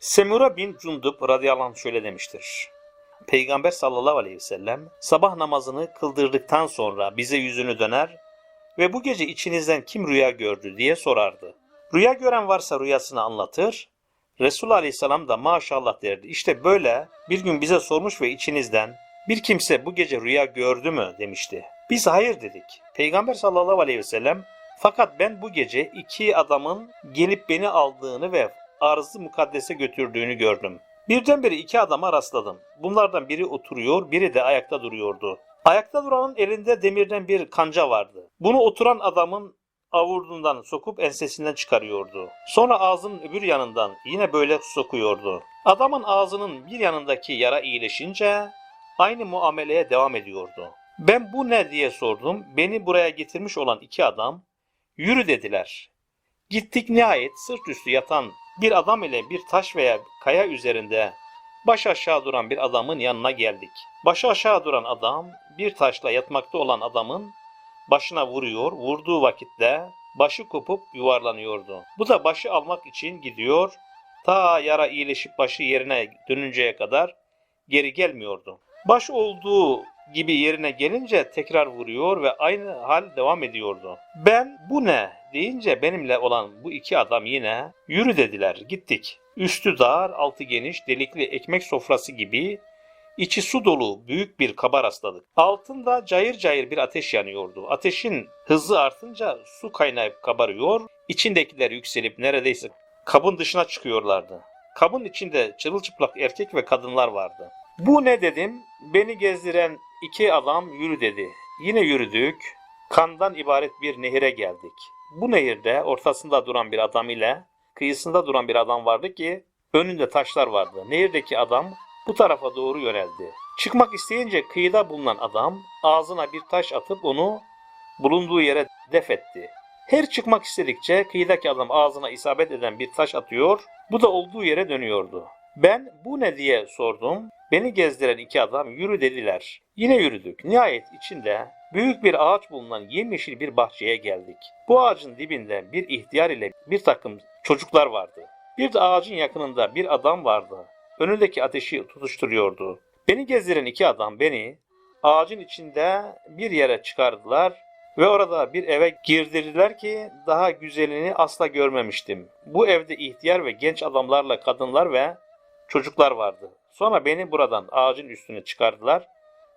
Semura bin Cundub radıyallahu anh şöyle demiştir. Peygamber sallallahu aleyhi ve sellem sabah namazını kıldırdıktan sonra bize yüzünü döner ve bu gece içinizden kim rüya gördü diye sorardı. Rüya gören varsa rüyasını anlatır. Resul aleyhisselam da maşallah derdi. İşte böyle bir gün bize sormuş ve içinizden bir kimse bu gece rüya gördü mü demişti. Biz hayır dedik. Peygamber sallallahu aleyhi ve sellem fakat ben bu gece iki adamın gelip beni aldığını ve arzı mukaddese götürdüğünü gördüm. Birdenbire iki adama rastladım. Bunlardan biri oturuyor, biri de ayakta duruyordu. Ayakta duranın elinde demirden bir kanca vardı. Bunu oturan adamın avurdundan sokup ensesinden çıkarıyordu. Sonra ağzının öbür yanından yine böyle sokuyordu. Adamın ağzının bir yanındaki yara iyileşince aynı muameleye devam ediyordu. Ben bu ne diye sordum. Beni buraya getirmiş olan iki adam yürü dediler. Gittik nihayet sırt üstü yatan bir adam ile bir taş veya kaya üzerinde baş aşağı duran bir adamın yanına geldik. Başı aşağı duran adam bir taşla yatmakta olan adamın başına vuruyor. Vurduğu vakitte başı kopup yuvarlanıyordu. Bu da başı almak için gidiyor. Ta yara iyileşip başı yerine dönünceye kadar geri gelmiyordu. Baş olduğu gibi yerine gelince tekrar vuruyor ve aynı hal devam ediyordu. Ben bu ne deyince benimle olan bu iki adam yine yürü dediler gittik. Üstü dar, altı geniş, delikli ekmek sofrası gibi içi su dolu büyük bir kaba rastladık. Altında cayır cayır bir ateş yanıyordu. Ateşin hızı artınca su kaynayıp kabarıyor, içindekiler yükselip neredeyse kabın dışına çıkıyorlardı. Kabın içinde çırılçıplak erkek ve kadınlar vardı. Bu ne dedim? Beni gezdiren iki adam yürü dedi. Yine yürüdük. Kandan ibaret bir nehire geldik. Bu nehirde ortasında duran bir adam ile kıyısında duran bir adam vardı ki önünde taşlar vardı. Nehirdeki adam bu tarafa doğru yöneldi. Çıkmak isteyince kıyıda bulunan adam ağzına bir taş atıp onu bulunduğu yere def etti. Her çıkmak istedikçe kıyıdaki adam ağzına isabet eden bir taş atıyor, bu da olduğu yere dönüyordu. Ben bu ne diye sordum. Beni gezdiren iki adam yürü dediler. Yine yürüdük. Nihayet içinde büyük bir ağaç bulunan yemyeşil bir bahçeye geldik. Bu ağacın dibinde bir ihtiyar ile bir takım çocuklar vardı. Bir de ağacın yakınında bir adam vardı. Önündeki ateşi tutuşturuyordu. Beni gezdiren iki adam beni ağacın içinde bir yere çıkardılar ve orada bir eve girdirdiler ki daha güzelini asla görmemiştim. Bu evde ihtiyar ve genç adamlarla kadınlar ve çocuklar vardı. Sonra beni buradan ağacın üstüne çıkardılar.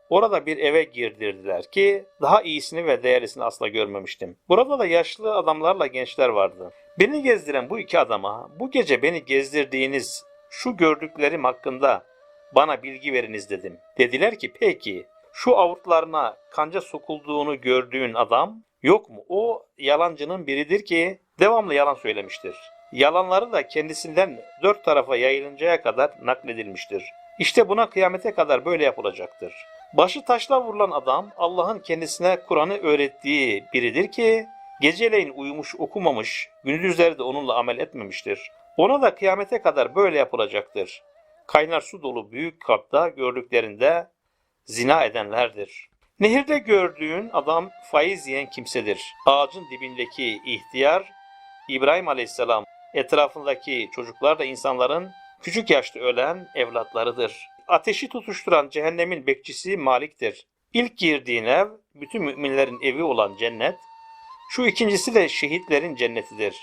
Orada bir eve girdirdiler ki daha iyisini ve değerlisini asla görmemiştim. Burada da yaşlı adamlarla gençler vardı. Beni gezdiren bu iki adama bu gece beni gezdirdiğiniz şu gördüklerim hakkında bana bilgi veriniz dedim. Dediler ki peki şu avurtlarına kanca sokulduğunu gördüğün adam yok mu? O yalancının biridir ki devamlı yalan söylemiştir. Yalanları da kendisinden dört tarafa yayılıncaya kadar nakledilmiştir. İşte buna kıyamete kadar böyle yapılacaktır. Başı taşla vurulan adam Allah'ın kendisine Kur'an'ı öğrettiği biridir ki geceleyin uyumuş okumamış, gündüzleri de onunla amel etmemiştir. Ona da kıyamete kadar böyle yapılacaktır. Kaynar su dolu büyük kapta gördüklerinde zina edenlerdir. Nehirde gördüğün adam faiz yiyen kimsedir. Ağacın dibindeki ihtiyar İbrahim Aleyhisselam etrafındaki çocuklar da insanların küçük yaşta ölen evlatlarıdır. Ateşi tutuşturan cehennemin bekçisi Malik'tir. İlk girdiğin ev bütün müminlerin evi olan cennet. Şu ikincisi de şehitlerin cennetidir.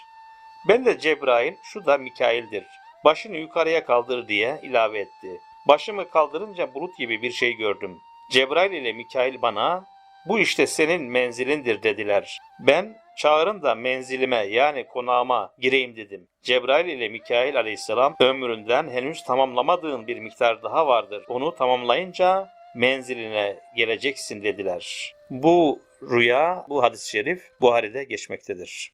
Ben de Cebrail, şu da Mikail'dir. Başını yukarıya kaldır diye ilave etti. Başımı kaldırınca bulut gibi bir şey gördüm. Cebrail ile Mikail bana bu işte senin menzilindir dediler. Ben çağırın da menzilime yani konağıma gireyim dedim. Cebrail ile Mikail aleyhisselam ömründen henüz tamamlamadığın bir miktar daha vardır. Onu tamamlayınca menziline geleceksin dediler. Bu rüya, bu hadis-i şerif Buhari'de geçmektedir.